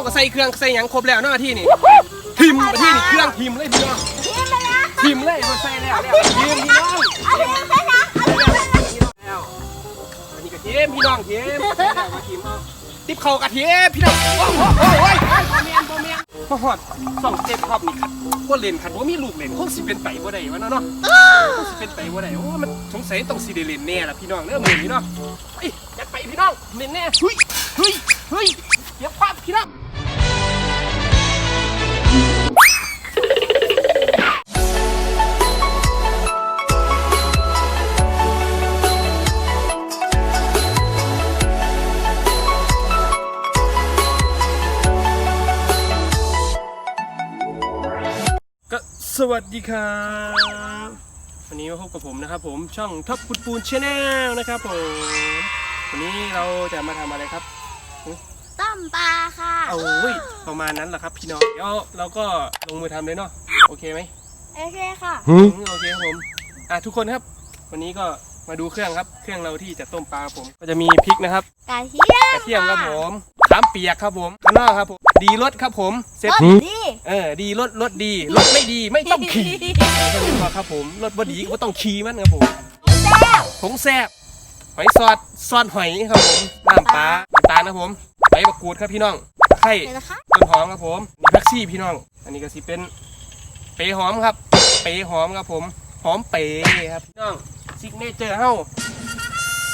เขาก็ใส่เครื่องใส่หยังครบแล้วเนาะที่นี่ทิมมาที่นี่เครื่องทิมเลยพี่น้องทิมเลยเขาใส่แล้วแล้วทิมพี่น้องเอาทีมไปนะเอาทีมไปนะแล้วอันนี้ก็ทิมพี่น้องทิมแล้วก็ทิมเอาติบเข่ากระเทียมพี่น้องโอ้โหโอ้โหโอ้ยโบเมียโบเมียพอหอดสองเจ็ดรอบนี่ครับว่าเล่นขันว่ามีลูกเล่นคงสิเป็นไปบ่ได้วะเนาะเนาะคงสิเป็นไปบ่ได้โอ้มันสงสัยต้องสิได้เล่นแน่ล่ะพี่น้องเด้อมือนี้เนาะเฮ้ยอยากไปพี่น้องเล่นแน่เฮ้ยเฮ้ยเฮ้ยเดี๋ยวปั๊บพี่น้อง สวัสดีครับวันนี้มาพบกับผมนะครับผมช่องท็อปปูนปูนชาแนลนะครับผมวันนี้เราจะมาทำอะไรครับต้มปลาค่ะเอาเว้ยประมาณนั้นแหละครับพี่น้องเดี๋ยวเราก็ลงมือทำเลยเนาะโอเคไหมโอเคค่ะอืมโอเคครับผมอะทุกคนครับ วันนี้ก็มาดูเครื่องครับ เครื่องเราที่จะต้มปลาครับผม ก็จะมีพริกนะครับกระเทียมกระเทียมครับผมขามเปียกครับผมข้างนอกครับผม ดีรสครับผมเสร็จรสดี เออดีรถรถดีรถไม่ดีไม่ต้องขี่ใช่ไหมพ่อครับผมรถบดีก็ต้องขี่มันครับผมแซ่บผงแซ่บหอยซอสซอสหอยครับผมน้ำปลาน้ำตาลครับผมใบมะกรูดครับพี่น้องไข่เดี๋ยวนะคะต้นหอมครับผมมีแท็กซี่พี่น้อง อันนี้ก็สิเป็นเปรย์หอมครับ เปรย์หอมครับผมหอมเปรย์ครับพี่น้องซิกเนเจอร์เฮ้า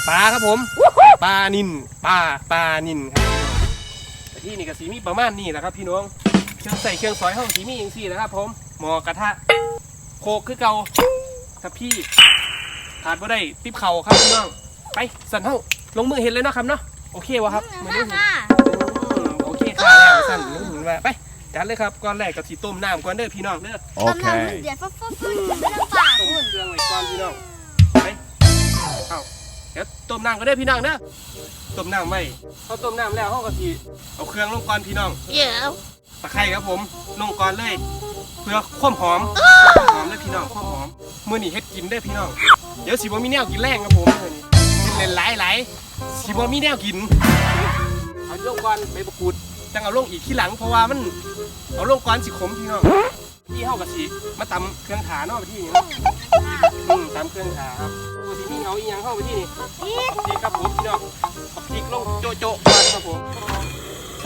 ปลาครับผมปลานินปลาปลานินครับแต่ที่นี่ก็สีมีประมาณนี้แหละครับพี่น้อง เครื่องใส่เครื่องซอยห้องสีมีอย่างสี่นะครับผมหมอกระทะ โคกคือเก่าครับพี่ขาดบ่ได้ติบเข่าครับพี่น้องไปสั่นเฮ้าลงมือเห็นเลยเนาะครับเนาะโอเควะครับอืมมือนี้ค่ะอืมโอเคค่ะแล้วสั่นลงมือมาไปจัดเลยครับก่อนแรกกับสีต้มน้ำก่อนเด้อพี่น้องเด้อต้มน้ำมันเดือดฟับฟับฟับเรื่องปลาต้มคุณเครื่องไว้ก่อนพี่น้องไปเอาเดี๋ยวต้มน้ำก็ได้อพี่น้องเด้อต้มน้ำไว้พอต้มน้ำแล้วเขาก็สีเอาเครื่องลงก่อนพี่น้องเดี๋ยว ตะไคร้ครับผมลงก่อนเลยเพื่อความหอมความหอมเลยพี่น้องความหอมมื้อนี้เฮ็ดกินได้พี่น้อง เดี๋ยวสิบ่มีแนวกินแรงครับผมมื้อนี้กินเล่นหลายหลายสิบ่มีแนวกินเอาลงก่อนใบมะกรูดจังเอาลงอีกทีหลังเพราะว่ามันเอาลงก่อนสิขมพี่น้องที่เฮากับสิมาตำเครื่องขานาะไปที่นี่เนาะอืมตำเครื่องขาครับตัวที่นี่เอาอีหยังเข้าไปที่นี่พี่นี่ครับผมพี่น้องปกพริกลงโจโจะก่อนครับผม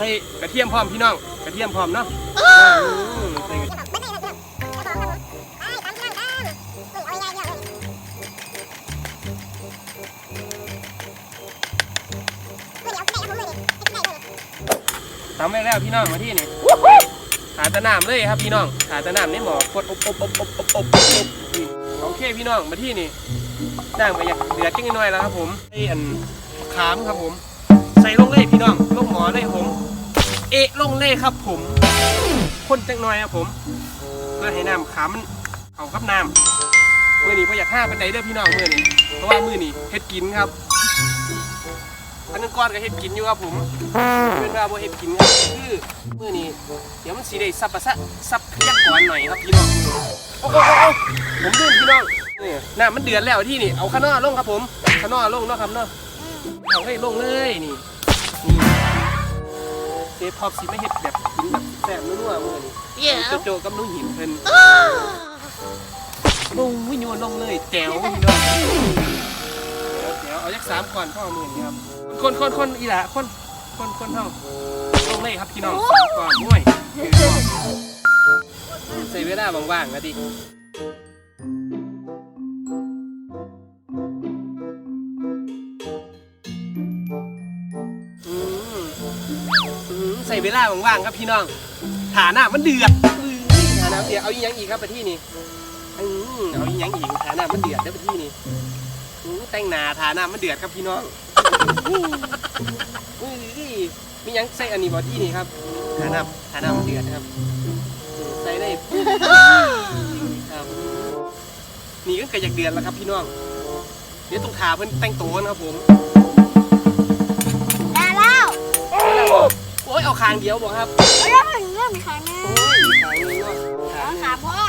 ส่กระเทียมพร้อมพี่น้อง กระเทียมพร้อมเนาะอืมใส่กระเทียมตำแล้วพี่น้องมาที่นี่ขาตะน้ำเลยครับพี่น้อง ขาตะน้ำในหมอกดอบอบอบอบอบอบโอเคพี่น้องมาที่นี่น้ำก็อยากเดือดจังน่อยแล้วครับผมไอ้อันขามครับผม ใส่ลงเลยพี่น้องลงหมอเลยผม เอะลงเลยครับผมคนจังหน่อยครับผม เพื่อให้น้ำขามันเข้ากับน้ำเมื่อนี้พออยากห้าปันไดเด้อพี่น้องเมื่อนี้เพราะว่ามื่อนี้เฮ็ดกินครับอันนั้นก้อนก็เฮ็ดกินอยู่ครับผมเป็นว่าบ่เฮ็ดกินครับคือมื่อนี้เดี๋ยวมันสีได้ซับประสะซับขยักก่อนหน่อยครับพี่น้องโอ้โหผมลืมพี่น้องนี่น้ำมันเดือดแล้วที่นี่เอาข้างนอกลงครับผมข้างนอกลงเนาะครับเนาะเอาให้ลงเลยนี่ เซฟพอบสิไม่เฮ็ดแบบกินแบบแซ่บนัวๆมื่อนี้เดี๋ยวโจโจกับน้องหินเพิ่นลงวิญญาณลงเลยแจ๋วพี่น้องเดี๋ยวเอายักสามก่อนพ่อมื่นนี่ครับ คนคนคนอีหละคนคนคนเท่าลงเลยครับพี่น้องสามก่อนด้วยใส่เวลาว่างๆนะดิ เวลาว่างๆครับพี่น้องฐานะมันเดือดอื้อฐานะเดือดเอาอีหยังอีกครับไปที่นี่อืมเอาอีหยังอีกฐานะมันเดือดได้อไปที่นี่อืมแต่งหนาฐานะมันเดือดครับพี่น้องอุ้ยมีหยังใส่อันนี้บอที่นี่ครับฐานะฐานะมันเดือดนะครับอืมใส่ได้ปุ๊บครับนี่ก็เกิดจากเดือดแล้วครับพี่น้องเดี๋ยวต้องถาเพิ่นแต่งตัวนะครับผมได้แล้วโอ้ยเอา คางเดียวบอกครับเรื่องหนึ่งเรื่องมีใครแน่โอ้งนี้เนาะสคาองงนี้สามพ่อ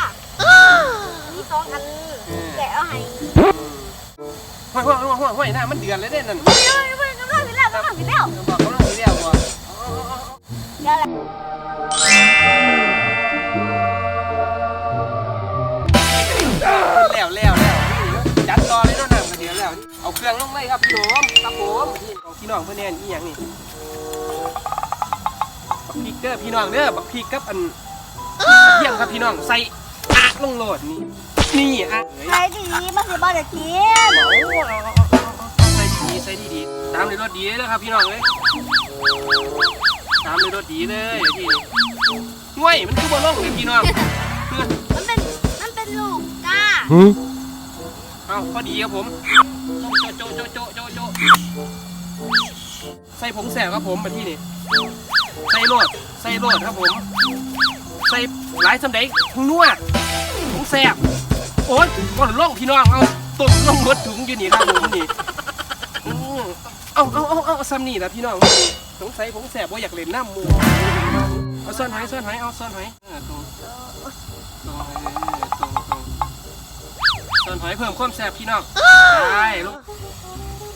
มีสองอันแกะเอาให้ห้อยห้อยห้อยห้อยห้อยหน้ามันเดือดเลยเด้นั่นไม่ไม่ไม่กำลังกินแล้วกำลังกินแล้วบอกเขาเรื่องนี้แล้วบ่เดี๋ยวแหละแล้วแล้วแล้วจัดต่อเลยเนาะน้ำกระเดียวแล้ว เอาเครื่องลงเลยครับพี่น้องครับผมของพี่น้องเพื่อนแน่นอีหยังนี่ เด้อพี่น้องเด้อบักพริกกับอันเทียมครับพี่น้องใส่อะลงโหลดนี่นี่อะเอ้ยใครดีมันสิบ่ได้กินเอาเอาเอาเอาเอาใส่ดีๆใส่ดีๆตามเลยรถดีเลยครับพี่น้องเลยตามเลยรถดีเลยที่นี่ง่วยมันคือบ่ลงเลยพี่น้องมันเป็นมันเป็นลูกก้าเอาพอดีครับผมโจะโจะโจะโจะโจะใส่ผงแสบครับผมมาที่นี่ ใส่โรดใส่โรดครับผม ใส่หลายสำเด็จทั้งนัวผงแสบโอ๊ยก่อนล่องพี่น้องเอาตกลงหมดถุงอยู่นี่ครับผมนี่อืมเอาเอาเอาเอาซ้ำนี่นะพี่น้องสงสัยผงแสบว่าอยากเล่นน้ำมูเอาซ่อนหอยซ่อนหอยเอาซ่อนหอยเออตรงตรงเออตรงตรงส่วนหอยเพิ่มความแซ่บพี่น้องใช่ลูก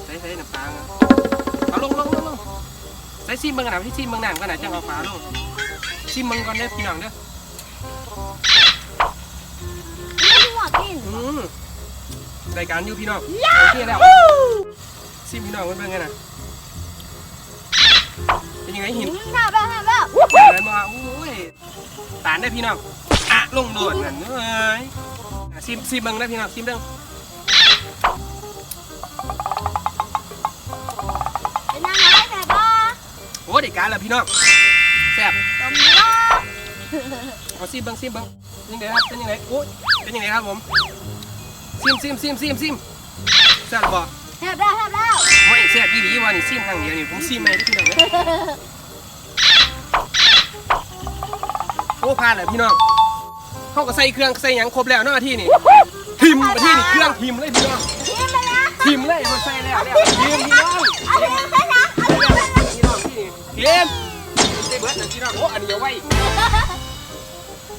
ใส่ใส่น้ำปลาเอาลงลงลงลง ใส่ซิมเบิ่งกันนะที่ซิมเบิ่งหนังกันนะจังเอาปลาลงซิมเบิ่งก่อนเด้อพี่น้องเด้อไม่หัวกินอืมรายการอยู่พี่น้องโอเคแล้วซิมพี่น้องเบิ่งกันนะเป็นยังไงหินทำแล้วทำแล้วแซ่บอะไรมาอุ้ยตานได้อพี่น้องอะลงโดดนั่นเอ้ยอะซิมซิมเบิ่งได้อพี่น้องซิมเด้อ โอ้เด็กการแล้วพี่น้องแซ่บตรงนี้ว่าเอาซิมเบังซิมเบังเป็นยังไงครับเป็นยังไงโอ้ยเป็นยังไงครับผมซิมซิมซิมซิมซิมแซ่บบ่แทบแล้วแทบแล้วไม่แซ่บอีหลีว่านี่ซิมครั้งเดียวนี่ผมซิมไม่ได้พี่น้องนะโอ้พลาดแล้วพี่น้องเขาก็ใส่เครื่องใส่หยังครบแล้วเนาะที่นี่ทิมมาที่นี่เครื่องทิมเลยพี่น้องกินไปแล้วทิมเลยมาใส่แล้วแล้วทิมพี่น้องเอาเรื่องใช่ไหมเอาเรื่อง ที่นี่เกมเบิร์ดนะพี่น้องโอ้อันนี้เอาไว้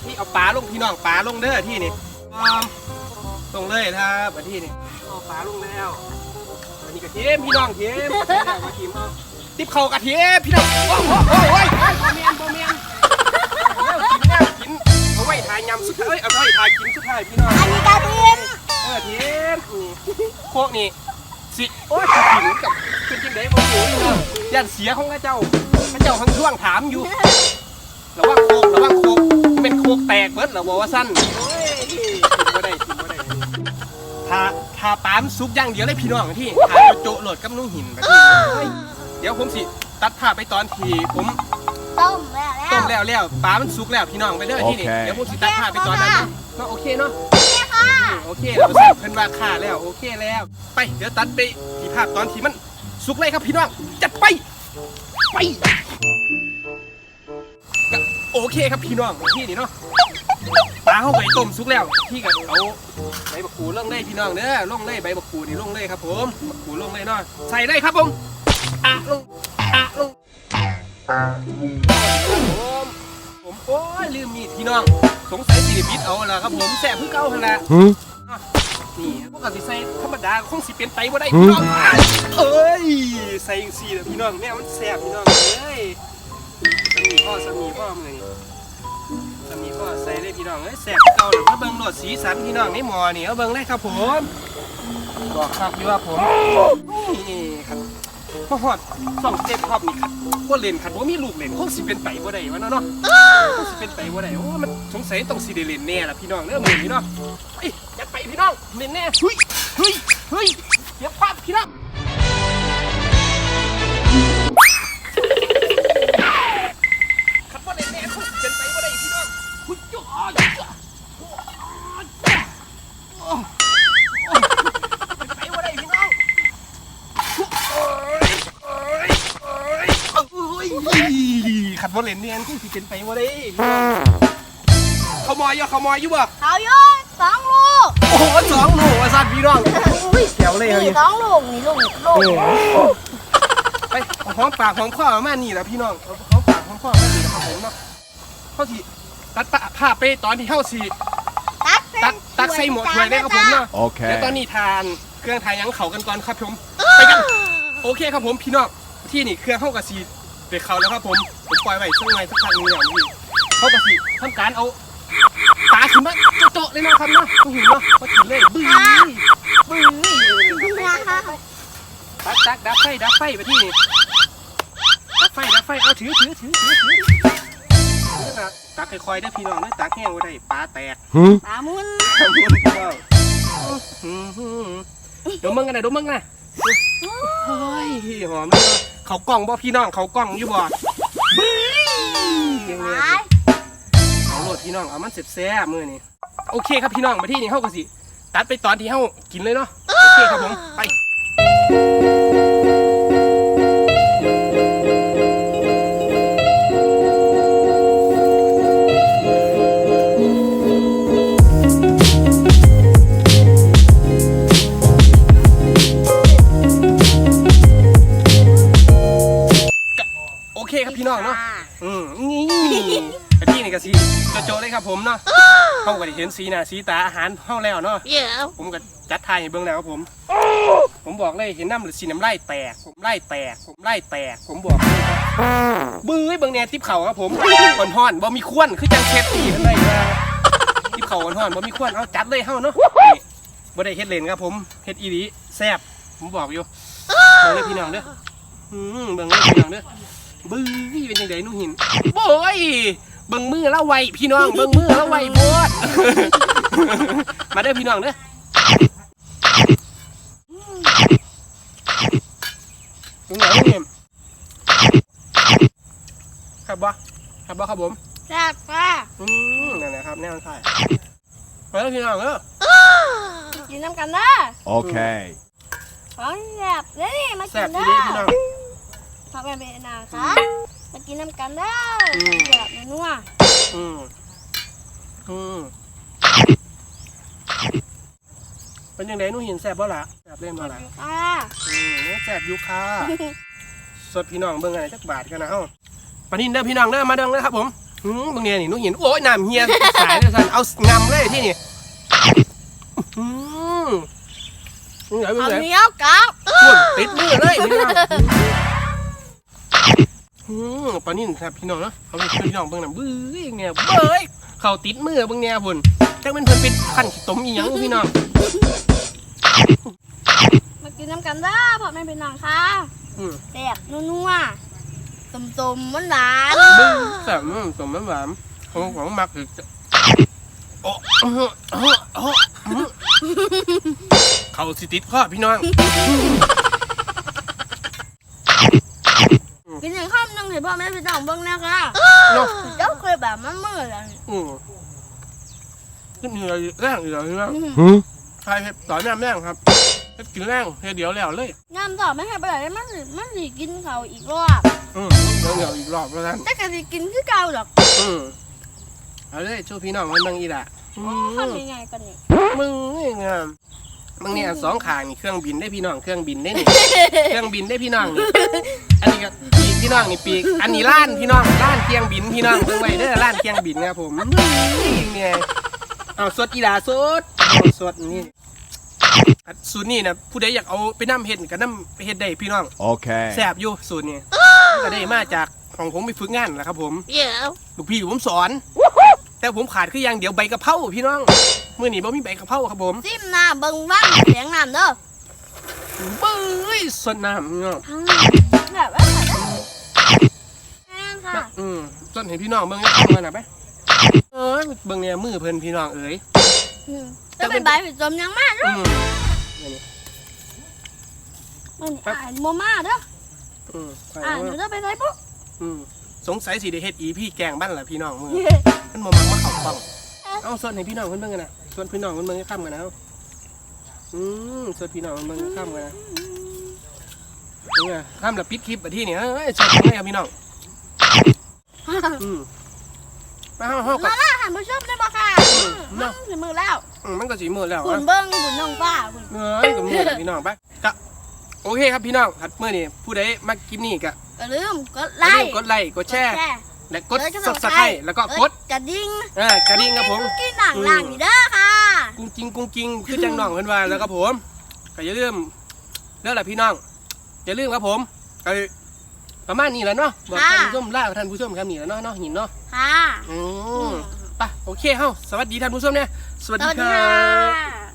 นี่เอาปลาลงพี่น้องปลาลงเด้อที่นี่อ่าลงเลยครับอันที่นี่เอาปลาลงแล้วอันนี้กระเทียมพี่น้องเทียมมกระเทีมเอาติบเข่ากระเทียมพี่น้องโอ้โหโอ้โหโอ้ยโบเมียนบ่เมียนกินแล้วกินเอาไว้ทายยำสุดท้ายเอ้ยเอาไว้ทายกินสุดท้ายพี่น้องอันนี้กระเทียมเออเทียมนี่พวกนี้ สิโอ้ยกินกับเป็นจังไดบ่รู้พี่น้องยันเสียของข้าเจ้าข้าเจ้าทั้งช่วงถามอยู่ระวังโคกระวังโคกเป็นโคกแตกเบิดเหรอบอกว่าสั้นโอ้ยกินบ่ได้กินบ่ได้ทาทาปามซุกอย่างเดียวเลยพี่น้องที่ทาโจโหลดกับนุ่งหินแบบนี้โอ้ยเดี๋ยวผมสิตัดภาพไปตอนที่ผมต้มแล้วแล้วต้มแล้วแล้วปลามันสุกแล้วพี่น้องไปเลยที่นี่โอเคเดี๋ยวผมสิตัดภาพไปตอนนั้นเนาะเนาะโอเคเนาะเนี่ยค่ะโอเคเราใส่เพิ่นว่าค่าแล้วโอเคแล้ว ไป เดี๋ยวตัดไปที่ภาพตอนที่มันสุกเลยครับพี่น้อง จัดไป ไปก็โอเคครับพี่น้องที่นี่เนาะปลาเข้าไปต้มสุกแล้ว พี่ก็เอาใบบักขูลงได้พี่น้องเด้อล่องเลยใบบักขูนี่ล่องเลยครับผมบักขูล่องเลยเนาะใส่เลยครับผมอะลงอะลงผมผมโอ้ยลืมมีดพี่น้อง สงสัยสิริบิดเอาละครับผมแสบเพิ่งเก่าหั่นละ นี่พวกกสิใส่ธรรมดาคงสิเป็นไปบ่ได้พี่น้องเอ้ยใส่จังซี่ล่ะพี่น้องแม่มันแซ่บพี่น้องเอ้ยสามีพ่อสามีพ่อมื้อนี้สามีพ่อใส่เลยพี่น้องเอ้ยแซ่บเก่าแล้วมาเบิ่งโหลดสีสันพี่น้องในหม้อนี่เอาเบิ่งเลยครับผมบอกครับอยู่ว่าผมนี่ครับ มาฮอดส่องเจ็บครับนี่ครับบ่เล่นครับบ่มีลูกเล่นคงสิเป็นไปบ่ได้วะเนาะเนาะคงสิเป็นไปบ่ได้โอ้มันสงสัยต้องสิได้เล่นแน่ล่ะพี่น้องเด้อมื้อนี้เนาะเฮ้ยยัดไปพี่น้องเน่นแน่เฮ้ยเฮ้ยเฮ้ยเดี๋ยวพลาดพี่น้อง นแน่ที่สิเป็นไปว่าได้พี่น้องขโมยอยู่ขโมยอยู่บ่เขาโยนสองลูกโอ้โหสองหนูอาซาดพี่น้องอุ้ยเขียวเลยครับนี่นี่สองลูกนี่ลูกลูกไปเอาหอมปากหอมคอมานี่แหละพี่น้องเอาหอมปากหอมคอมานี่แหละครับผมเนาะเขาสิตัดปะภาพไปตอนที่เข้าสิตักตักตักใส่หมดถ้วยเลยครับผมเนาะ Okay. แล้วตอนนี้ทานเครื่องทานหยังเขากันก่อนครับผมไปกันโอเคครับผมพี่น้องที่นี่เครื่องเข้ากับสี เด็กเขาแล้วครับผมผมปล่อยไว้ช่วงไงสักพักหนึงแล้วพี่เขาก็สิทำการเอาตาขึ้นมาโจ๊ะเลยนะครับเนาะต้องหินเนาะมากินเลยบึ้ยบึ้ยตักตักดับไฟดับไฟไปที่นี่ดับไฟดับไฟเอาถือถือถือถือถือตักตักค่อยๆได้พี่น้องได้ตักแห้งไว้ได้ปลาแตกปลามุนทำบุญพี่น้องอื้อหือเดี๋ยวมึงกันนะเดี๋ยวมึงกันนะเฮ้ยหอมเลย เขากล้องบ่พี่น้องเขากล้องอยู่บ่บึ้ยงเลยเอาโหลดพี่น้องเอามันเสร็จแซ่บมือนี่โอเคครับพี่น้องมาที่นี่เข้าก็สิ ตัดไปตอนที่เข้ากินเลยเนาะโอเคครับผมไป มนี่แต่ที่นี่ก็สีโจๆเลยครับผมเนาะเขาก็ได้เห็นสีหน้าสีตาอาหารเข้าแล้วเนาะ เดี๋ยวผมก็จัดทายให้เบิ่งแล้วครับผม ผมบอกเลยเห็นน้ำหรือสีน้ำลายแตก ผมไล่แตก ผมไล่แตก ผมบอกเลยครับบื้อเบิ่งแนวทิปเข่าครับผมอ่อนห่อนบ่มีควนคือจังเซฟตีกันเลยนะทิปเข่าอ่อนห่อนบ่มีควนเอาจัดเลยเฮาเนาะนี่บ่ได้เฮ็ดเลนครับผมเฮ็ดอีหลีแซ่บผมบอกอยู่เบิ่งเลยพี่น้องเด้ออืมเบิ่งเลยพี่น้องเด้อ บื้อเป็นยังไงหนูหินโอ้ยเบิ่งมือแล้วไวพี่น้องเบิ่งมือแล้วไวโพดมาเด้อพี่น้องเด้อตรงไหนนี่ครับบ่ครับบ่ครับผมแซ่บค่ะอืมนั่นแหละครับแน่นอนใช่ไปแล้วพี่น้องเออกินน้ำกันเด้อ Okay. ของแซ่บเด้อนี่มาแซ่กิบนดีเด้อเด้ พี่น้องพักแม่เป็นนาค่ะมากินน้ำกันเด้ออืมแซ่บนัวอืมอืมเป็นยังไงหนูเห็นแซ่บบ่ล่ะแซ่บเล่นบ่ล่ะค่ะอืมแซ่บอยู่ค่ะสดพี่น้องเบิ่งอะไรจักบาทกันนะเอ้าปานนี้เด้อพี่น้องเด้อมาเด้อนะครับผมอืมเบิ่งเนี่ยนี่หนูเห็นโอ้ยน้ำเฮียสายเลยสันเอางำเลยที่นี่อืมเบิ่งไหนเบิ่งเอาไหนเหนียวกับพุ่นติดมือเลยพี่น้ องอืมปลานิ่นครับพี่น้องเนาะเอาไปช่วยพี่น้องเบิ่งหน่อยบื้อเนี่ยเบ้ยเขาติดมือเบิ่งเนี่ยพุ่นจังเป็นเพิ่นเป็นขั้นขี้ต้มอีหยังพี่น้องมากินน้ำกันเด้อพ่อแม่เป็นนางค่ะอืมแซ่บนัวๆต้มๆหวานบื้อแซ่บอืมต้มน้ำหวานของของมักคือจะโอ้โอ้โอ้โอ้อืมเขาสิติดข้อพี่น้อง ๆ กินอย่างข้ามนึงให้พ่อแม่พี่น้องเบิ่งนะคะเนาะเจ้าเคยแบบมันมือแล้วนี่อืมขึ้นเหนื่อยแรงอยู่แล้วพี่น้อง Huh? ใครเฮ็ดต่อแม่แม่งครับเฮ็ดกินแรงเฮ็ดเดี๋ยวแล้วเลยงามต่อไม่ให้ไปไหนมันสิมันสิกินเขาอีกรอบอืมเดี๋ยวเดี๋ยวอีกรอบแล้วกันแต่ก็สิกินคือเก่าดอกอืมเอาเลยช่วยพี่น้องมันบังอีละอืทำมยังไงกันนี่มึงนี่ไงมึงเนี่ยสองขางนี่เครื่องบินได้พี่น้องเครื่องบินได้นี่เครื่องบินได้พี่น้องนี่อันนี้ก็ปีก พี่น้องนี่ปีก อันนี้ล้านพี่น้องล้านเครื่องบินพี่น้องเพิ่งไว้เด้อล้านเครื่องบินครับผมนี่ไงเอาสดอีหลาสดเอาสดนี่อันสูตรนี่นะผู้ใดอยากเอาไปน้ำเห็ดก็น้ำไปเห็ดได้พี่น้อง Okay. แซ่บอยู่สูตรนี้ก็ได้มาจากของผมไปฝึกงานแหละครับผมเดี๋ยวลูกพี่ผมสอน แต่ผมขาดคืออย่างเดียวใบกะเพราพี่น้องมื่อนี้บ่มีใบกะเพราครับผมซิมน้ำเบิ่งว่างเสียงน้ำเด้อเบ้ยสดน้ำพี่น้องทั้งแบบว่าแม่นค่ะ อืมสดเห็นพี่น้องเบิ่งเข้ามาหน่อยไปเออเบิ่งเนี่ยมือเพิ่นพี่น้องเอ๋ยอืมจะเป็นใบผิดจมยังมากอืมนี่นี่มันอ่านโมมาเด้ออืมไปอ่านอยู่เด้อไปไหนปุ๊บอืมสงสัยสิได้เฮ็ดอีพี่แกงบ้านล่ะพี่น้องมือมันบ่มักมาเข้ากล้องเอาสดให้พี่น้องเพิ่นเบิ่งกันนะสดพี่น้องเพิ่นเบิ่งให้ค่ำกันนะเอาอืมสดพี่น้องเพิ่นเบิ่งให้ค่ำกันนะเนี่ยทำแล้วปิดคลิปไปที่นี่เอ้ยชอบเลยครับพี่น้อง อืมไปห้องห้องก่อมานล่าหันผู้ชมได้บ่ค่ะมันถึงมือแล้วอืมมันก็สีมือแล้วคุอะณเบิ้งคุณน้องฟ้าคุณเอ้ยกับมือแล้วพี่น้องไปก็โอเคครับพี่น้องครับเมื่อนี้ผู้ใดมาคลิปนี้ก็อย่าลืมกดอไลย่าลืมค์กดไลค์กดแชร์ร์ และกดซับสไครต์แล้วก็กดกระดิ่งเออกระดิ่งครับผมที่หนังหลังนี่เด้อค่ะ กุ้งจริงกุ้งจริงคือจังน้องเพิ่นว่าแล้วครับผมก็อย่าลืมเรื่องอะไรพี่น้องอย่าลืมครับผมก็ ประมาณนี้แหล้วเนาะบอกค่ะท่านผู้ชมล่าท่านผู้ชมครับนี่แหล้วเนาะเนาะหินเนาะค่ะ อืมไปโอเคเฮ้าสวัสดีท่านผู้ชมเนี่ยสวัสสดีวัสคดีรัค่บะ